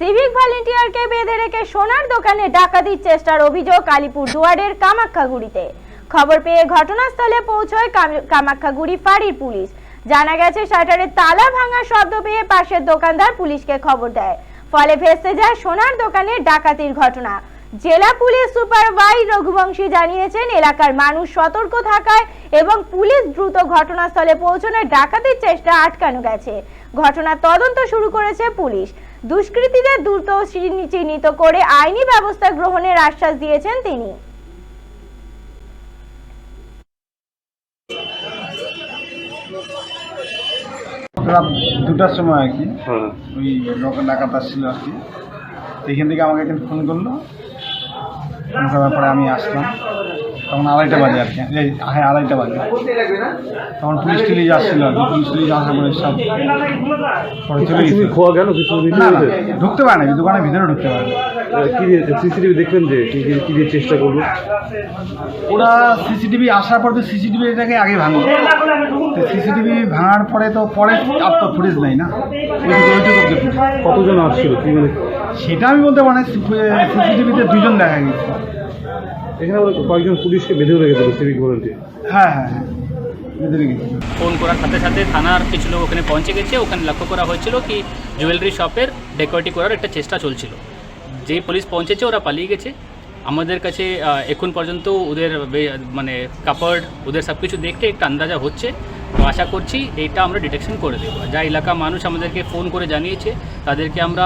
Civic ভলেন্টিয়ারকে বেঁধে রেখে সোনার দোকানে ডাকাতির চেষ্টার অভিযোগ আলিপুর দুয়ারের কামাখ্যাগুড়িতে। খবর পেয়ে ঘটনাস্থলে পৌঁছয় কাম- কামাখ্যাগুড়ি ফাঁড়ির পুলিশ। জানা গেছে শাটারের তালা ভাঙা শব্দ পেয়ে পাশের দোকানদার পুলিশকে খবর দেয়। ফলে ভেসে যায় সোনার দোকানে ডাকাতির ঘটনা। জেলা পুলিশ সুপার ওয়াই রঘুবংশী জানিয়েছেন, এলাকার মানুষ সতর্ক থাকায় এবং পুলিশ দ্রুত ঘটনাস্থলে পৌঁছানোয় ডাকাতির চেষ্টা আটকানো গেছে। ঘটনার তদন্ত শুরু করেছে পুলিশ। দুষ্কৃতীদের দ্রুত চিহ্নিত করে আইনি ব্যবস্থা গ্রহণের আশ্বাস দিয়েছেন তিনি। রাত দুটার সময় আর কি? ওই লোক ডাকাত আসছিল আর কি। এখান থেকে আমাকে একদিন ফোন করল। ফোন করার পরে আমি আসলাম। তখন আড়াইটা বাজে আর কি। হ্যাঁ আড়াইটা বাজে। তখন পুলিশ টুলিশ আসছিল আর কি। পুলিশ টুলিশ আসার পরে সব পরে চলে গেছে। খোয়া গেল কিছু না না ঢুকতে পারে না দোকানের ভিতরে ঢুকতে পারে না কি দিয়ে সিসিটিভি দেখবেন যে কি কি- কি দিয়ে চেষ্টা করল ওরা সিসিটিভি আসার পর তো সিসিটিভি এটাকে আগে ভাঙলো। তো সিসিটিভি ভাঙার পরে তো পরে আর তো ফুটেজ নেই না। ওইটুকু ওইটুকু অব্দি footage। কতজন আসছিল? কি মানে? সেটা আমি বলতে পারি সিসিটিভিতে দুজন দেখা গেছে। এখানে কয়েকজন পুলিশকে বেঁধে রেখেছিল সিভিক ভলেন্টিয়ার হ্যাঁ হ্যাঁ হ্যাঁ। ফোন করার সাথে সাথে থানার কিছু লোক ওখানে পৌঁছে গেছে। ওখানে লক্ষ্য করা হয়েছিল কি জুয়েলারি শপের ডেকোরেটি করার একটা চেষ্টা চলছিল। যেই পুলিশ পৌঁছেছে ওরা পালিয়ে গেছে। আমাদের কাছে এখন পর্যন্ত ওদের মানে কাপড় ওদের সব কিছু দেখতে একটা আন্দাজা হচ্ছে। তো আশা করছি এইটা আমরা ডিটেকশন করে দেবো। যা এলাকা মানুষ আমাদেরকে ফোন করে জানিয়েছে তাদেরকে আমরা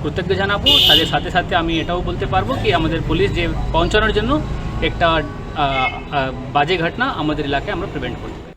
কৃতজ্ঞ জানাব। তাদের সাথে সাথে আমি এটাও বলতে পারব কি আমাদের পুলিশ যে পৌঁছানোর জন্য একটা বাজে ঘটনা আমাদের এলাকায় আমরা প্রিভেন্ট করব।